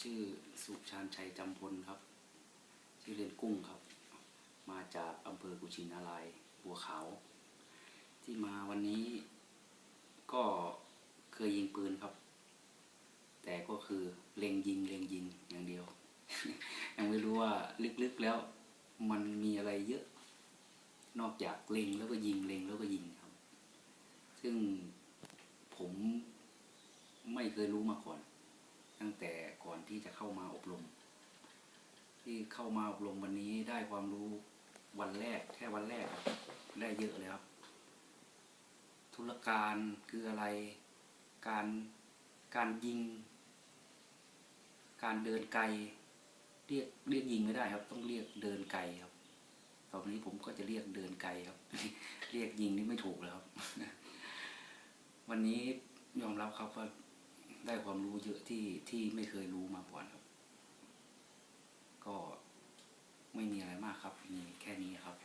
ชื่อสุชานชัยจำพลครับ ชื่อเล่นกุ้งครับ มาจากอำเภอกุชินารายบัวขาว ที่มาวันนี้ก็เคยยิงปืนครับ แต่ก็คือเล็งยิงเล็งยิงอย่างเดียว ยังไม่รู้ว่าลึกๆแล้วมันมีอะไรเยอะ นอกจากเล็งแล้วก็ยิงเล็งแล้วก็ยิงครับ ซึ่งผมไม่เคยรู้มาก่อน ตั้งแต่ก่อนที่จะเข้ามาอบรม ที่เข้ามาอบรมวันนี้ได้ความรู้วันแรกแค่วันแรกครับได้เยอะเลยครับ ธุรการคืออะไร การการยิง การเดินไกล เรียกเรียกยิงไม่ได้ครับ ต้องเรียกเดินไกลครับตอนนี้ผมก็จะเรียกเดินไกลครับ เรียกยิงนี่ไม่ถูกแล้วครับ วันนี้ยอมรับครับว่า ได้ความรู้เยอะที่ที่ไม่เคยรู้มาก่อนครับ ก็ไม่มีอะไรมากครับ มีแค่นี้ครับ